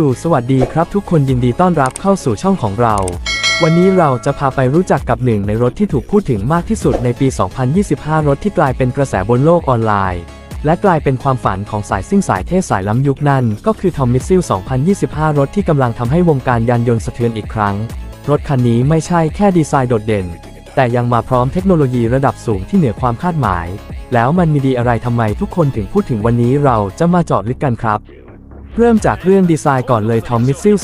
W สวัสดีครับทุกคนยินดีต้อนรับเข้าสู่ช่องของเรา วันนี้เราจะพาไปรู้จักกับหนึ่งในรถที่ถูกพูดถึงมากที่สุดในปี 2025 รถที่กลายเป็นกระแสบนโลกออนไลน์ และกลายเป็นความฝันของสายซิ่งสายเท่สายล้ำยุคนั่นก็คือ Tom Mitchell 2025 รถที่กำลังทำให้วงการยานยนต์สะเทือนอีกครั้ง รถคันนี้ไม่ใช่แค่ดีไซน์โดดเด่น แต่ยังมาพร้อมเทคโนโลยีระดับสูงที่เหนือความคาดหมาย แล้วมันมีดีอะไรทำไมทุกคนถึงพูดถึงวันนี้เราจะมาเจาะลึกกันครับ เริ่มจากเรื่องดีไซน์ก่อนเลยทอมมิ s ซิล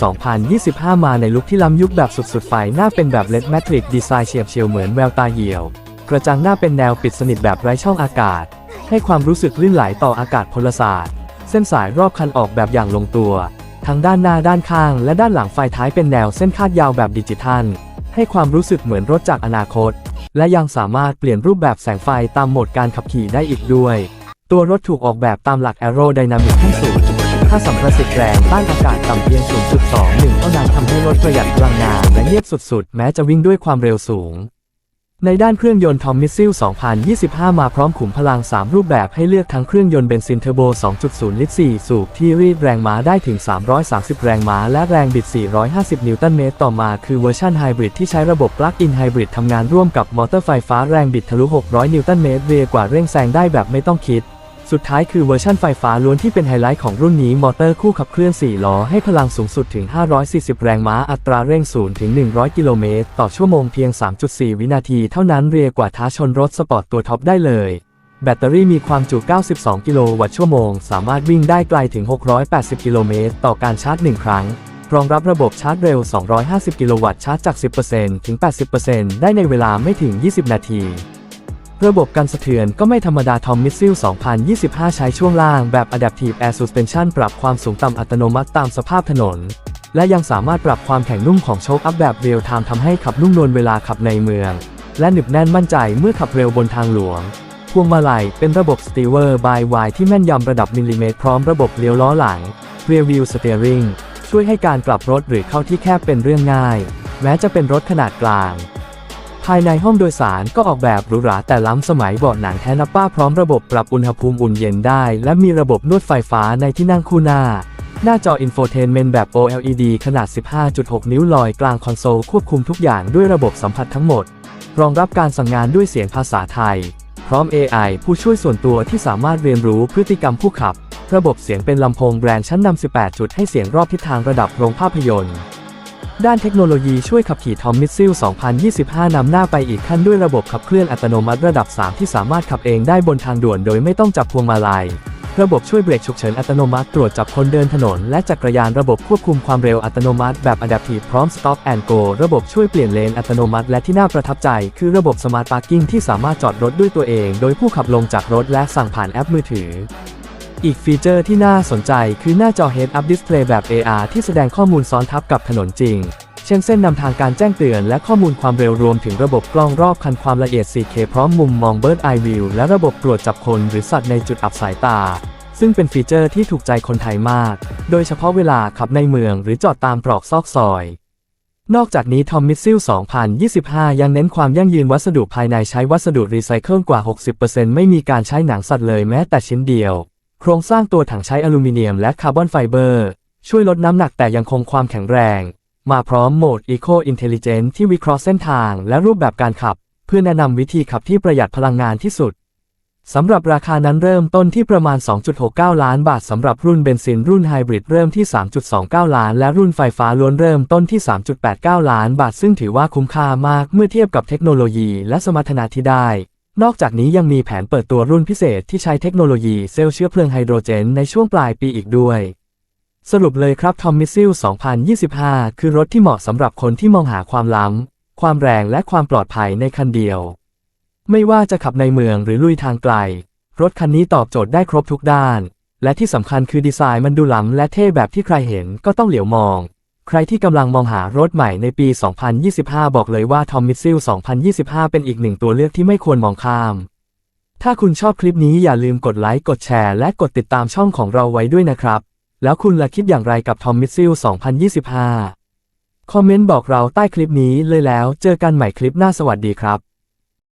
2025 มาในลุคที่ล้ำยุคแบบสุดๆไฟหน้าเป็นแบบเลดแมทริกดีไซน์เฉียบเฉียวเหมือนแววตาเหี่ยว กระจังหน้าเป็นแนวปิดสนิทแบบไร้ช่องอากาศ ให้ความรู้สึกลื่นไหลต่ออากาศพลศาสตร์ เส้นสายรอบคันออกแบบอย่างลงตัว ทั้งด้านหน้าด้านข้าง และด้านหลังไฟท้ายเป็นแนวเส้นคาดยาวแบบดิจิทัล ให้ความรู้สึกเหมือนรถจากอนาคต และยังสามารถเปลี่ยนรูปแบบแสงไฟตามโหมดการขับขี่ได้อีกด้วย ตัวรถถูกออกแบบตามหลัก Aerodynamic ขั้นสูง ค่าสัมประสิทธิ์แรงต้านอากาศต่ำเพียง 0.21 เท่านั้นทำให้รถประหยัดพลังงานและเงียบสุดๆ แม้จะวิ่งด้วยความเร็วสูง ในด้านเครื่องยนต์ทอมมิซิล 2025 มาพร้อมขุมพลัง 3 รูปแบบให้เลือกทั้งเครื่องยนต์เบนซินเทอร์โบ 2.0 ลิตร 4 สูบที่รีดแรงม้าได้ถึง 330 แรงม้า และแรงบิด 450 นิวตันเมตร ต่อมาคือเวอร์ชันไฮบริดที่ใช้ระบบปลั๊กอินไฮบริดทำงานร่วมกับมอเตอร์ไฟฟ้าแรงบิดทะลุ 600 นิวตันเมตรเร็วกว่าเร่งแซงได้แบบไม่ต้องคิด สุดท้ายคือเวอร์ชันไฟฟ้าล้วนที่เป็นไฮไลท์ของรุ่นนี้ มอเตอร์คู่ขับเคลื่อน 4 ล้อ ให้พลังสูงสุดถึง 540 แรงม้า อัตราเร่ง 0 ถึง 100 กิโลเมตร ต่อชั่วโมงเพียง 3.4 วินาที เท่านั้นเรียกว่าท้าชนรถสปอร์ตตัวท็อปได้เลย แบตเตอรี่มีความจุ 92 กิโลวัตต์ชั่วโมง สามารถวิ่งได้ไกลถึง 680 กิโลเมตร ต่อการชาร์จ 1 ครั้ง รองรับระบบชาร์จเร็ว 250 กิโลวัตต์ชาร์จจาก 10%ถึง 80%ได้ในเวลาไม่ถึง 20 นาที ระบบกันสะเทือนก็ไม่ธรรมดาทอมมิ s ซิล2025 ใช้ช่วงล่างแบบ Adaptive Air Suspension ปรับความสูงต่ำอัตโนมัติตามสภาพถนน และยังสามารถปรับความแข็งนุ่มของโชคอัพแบบเรียลไทม์ทำให้ขับนุ่มนวลเวลาขับในเมือง และหนึบแน่นมั่นใจเมื่อขับเร็วบนทางหลวง พวงมาลัยเป็นระบบ Steer by Wire ที่แม่นยำระดับมิลลิเมตรพร้อมระบบเลี้ยวล้อหลัง Rear View Steering ช่วยให้การกลับรถหรือเข้าที่แคบเป็นเรื่องง่าย แม้จะเป็นรถขนาดกลาง ภายในห้องโดยสารก็ออกแบบหรูหราแต่ล้ำสมัยเบาะหนังแทนับป้าพร้อมระบบปรับอุณหภูมิอุ่นเย็นได้ และมีระบบนวดไฟฟ้าในที่นั่งคู่หน้า หน้าจออินโฟเทนเมนต์แบบ OLED ขนาด 15.6 นิ้วลอยกลางคอนโซลควบคุมทุกอย่างด้วยระบบสัมผัสทั้งหมด รองรับการสั่งงานด้วยเสียงภาษาไทย พร้อม AI ผู้ช่วยส่วนตัวที่สามารถเรียนรู้พฤติกรรมผู้ขับ ระบบเสียงเป็นลำโพงแบรนด์ชั้นนำ 18 จุดให้เสียงรอบทิศทางระดับโรงภาพยนตร์ ด้านเทคโนโลยีช่วยขับขี่ทอมมิ s ซิล 2025 นำหน้าไปอีกขั้นด้วยระบบขับเคลื่อนอัตโนมัติระดับ 3 ที่สามารถขับเองได้บนทางด่วนโดยไม่ต้องจับพวงมาลัย ระบบช่วยเบรกฉุกเฉินอัตโนมัติตรวจจับคนเดินถนน และจักรยานระบบควบคุมความเร็วอัตโนมัติแบบ Adaptive พร้อม Stop and Go ระบบช่วยเปลี่ยนเลนอัตโนมัติและที่น่าประทับใจ คือระบบ Smart Parking ที่สามารถจอดรถด้วยตัวเอง โดยผู้ขับลงจากรถและสั่งผ่านแอปมือถือ อีกฟีเจอร์ที่น่าสนใจคือหน้าจอ Head Up Display แบบ AR ที่แสดงข้อมูลซ้อนทับกับถนนจริง เช่นเส้นนำทางการแจ้งเตือนและข้อมูลความเร็วรวมถึงระบบกล้องรอบคันความละเอียด 4K พร้อมมุมมอง Bird Eye View และระบบตรวจจับคนหรือสัตว์ในจุดอับสายตา ซึ่งเป็นฟีเจอร์ที่ถูกใจคนไทยมาก โดยเฉพาะเวลาขับในเมืองหรือจอดตามตรอกซอกซอยนอกจากนี้ทอมมิ s ซิล 2025 ยังเน้นความยั่งยืนวัสดุภายในใช้วัสดุรีไซเคิลกว่า 60%ไม่มีการใช้หนังสัตว์เลยแม้แต่ชิ้นเดียว โครงสร้างตัวถังใช้อลูมิเนียมและคาร์บอนไฟเบอร์ ช่วยลดน้ำหนักแต่ยังคงความแข็งแรง มาพร้อมโหมด Eco Intelligent ที่วิเคราะห์เส้นทางและรูปแบบการขับ เพื่อแนะนำวิธีขับที่ประหยัดพลังงานที่สุดสำหรับราคานั้นเริ่มต้นที่ประมาณ 2.69 ล้านบาทสำหรับรุ่นเบนซินรุ่นไฮบริดเริ่มที่ 3.29 ล้าน และรุ่นไฟฟ้าล้วนเริ่มต้นที่ 3.89 ล้านบาทซึ่งถือว่าคุ้มค่ามากเมื่อเทียบกับเทคโนโลยีและสมรรถนะที่ได้ นอกจากนี้ยังมีแผนเปิดตัวรุ่นพิเศษที่ใช้เทคโนโลยีเซลล์เชื้อเพลิงไฮโดรเจนในช่วงปลายปีอีกด้วย สรุปเลยครับทอมมิ s ซิล2025 คือรถที่เหมาะสำหรับคนที่มองหาความล้ำ ความแรงและความปลอดภัยในคันเดียว ไม่ว่าจะขับในเมืองหรือลุยทางไกล รถคันนี้ตอบโจทย์ได้ครบทุกด้าน และที่สำคัญคือดีไซน์มันดูล้ำและเท่แบบที่ใครเห็นก็ต้องเหลียวมอง ใครที่กำลังมองหารถใหม่ในปี 2025 บอกเลยว่า Tom m i s ซิล2025 เป็นอีกหนึ่งตัวเลือกที่ไม่ควรมองข้าม ถ้าคุณชอบคลิปนี้อย่าลืมกดไลค์ กดแชร์ และกดติดตามช่องของเราไว้ด้วยนะครับ แล้วคุณละคิดอย่างไรกับ Tom m i s ซิล2025 คอมเมนต์บอกเราใต้คลิปนี้เลยแล้ว เจอกันใหม่คลิปหน้าสวัสดีครับ